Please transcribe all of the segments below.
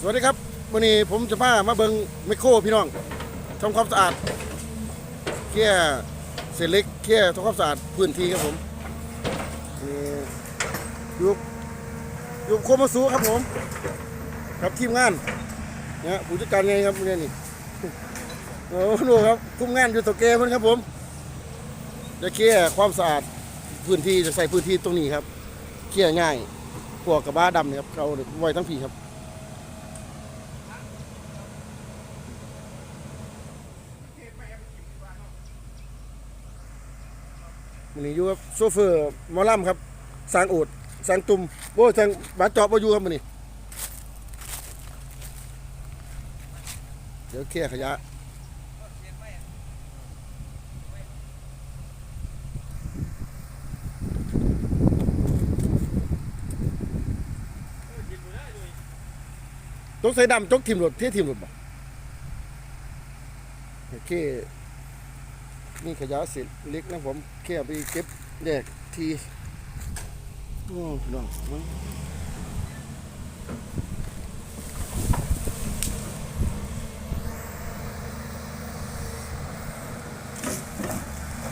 สวัสดีครับวันนี้ผมจะพามาเบิงไมโครพี่น้องทำความสะอาดเคลียเศษเล็กเคลียทำความสะอาดพื้นที่ครับผมนี่อยู่อยู่โคมาสูครับผม ครับทีมงานเนี่ยผู้จัดการไงครับเนี่ยนี่โอ้โหครับคุมงานอยู่ตัวเกมนครับผมจะเคลียความสะอาดพื้นที่จะใส่พื้นที่ตรงนี้ครับเคลียง่ายพวกกระบะดำเนี่ยครับเราไว้ทั้งผีครับ วันนี้อยู่กับโซเฟอร์มอลำครับสางโอดสางตุ่มโอ้สางบาจอบมาอยู่ครับวันนี้เดี๋ยวเคลียร์ขยะจกใส่ดำจกทีมรถเที่ยทีมรถบ่โอเค นี่ขยะเศษเล็กนะผมแค่ไปเก็บแยกทีโอ้น้องมั้ง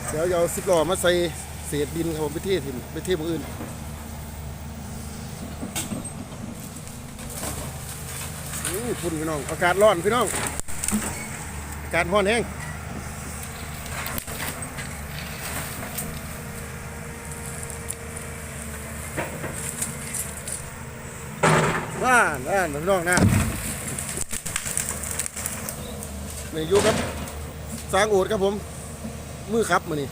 เดี๋ยวเอาสิบล้อมาใส่เศษดินครับผมไปเทถิ่นไปเทมืออื่นอู้ฝุ่นพี่น้อง อากาศร้อนพี่น้อง อากาศร้อนแห้ง น่าน่าพี่น้องนะนี่อยู่ครับ สร้างโอดครับผม มือครับมานี่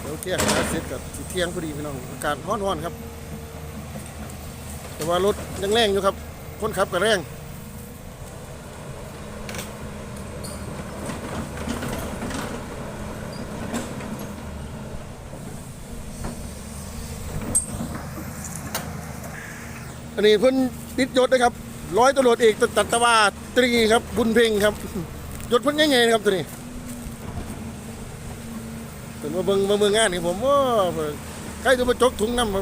เดี๋ยวเที่ยงนะเสร็จกับเที่ยงพอดีพี่น้อง อากาศร้อนๆครับ แต่ว่ารถยังแรงอยู่ครับ คนขับก็แรง อันนี้เพิ่นติดยศนะครับร้อยตำรวจเอกตัตวาตรีครับ บุญเพ็งครับยศเพิ่นง่ายๆนะครับตัวนี้เพิ่นมาเบิ่งมาเบิ่งงานนี่ผมว่าใครจะมาจกถุงน้ำมา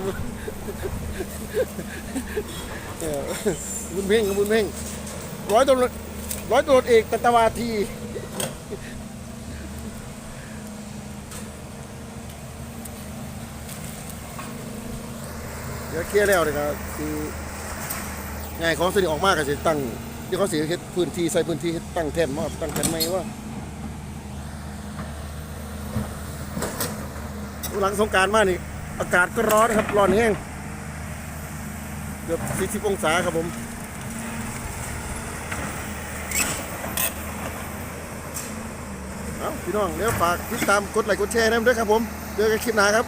บุญเพ็งบุญเพ็งร้อยตำรวจร้อยตำรวจเอกตัตวาที ดี๋ยวเคลียร์แล้วเลยครับคือง่ายของสนิออกมากก็จะตั้งที่เขาเสียเฮ็ดพื้นที่ใส่พื้นที่เฮ็ดตั้งแท่นมาตั้งแท่นไหมว่าหลังสงการมากนี่อากาศก็ร้อนครับร้อนแห้งเกือบ40องศาครับผมเอาพี่น้องเดี๋ยวฝากติดตามกดไลค์กดแชร์นะด้วยครับผมเจอกันคลิปหน้าครับ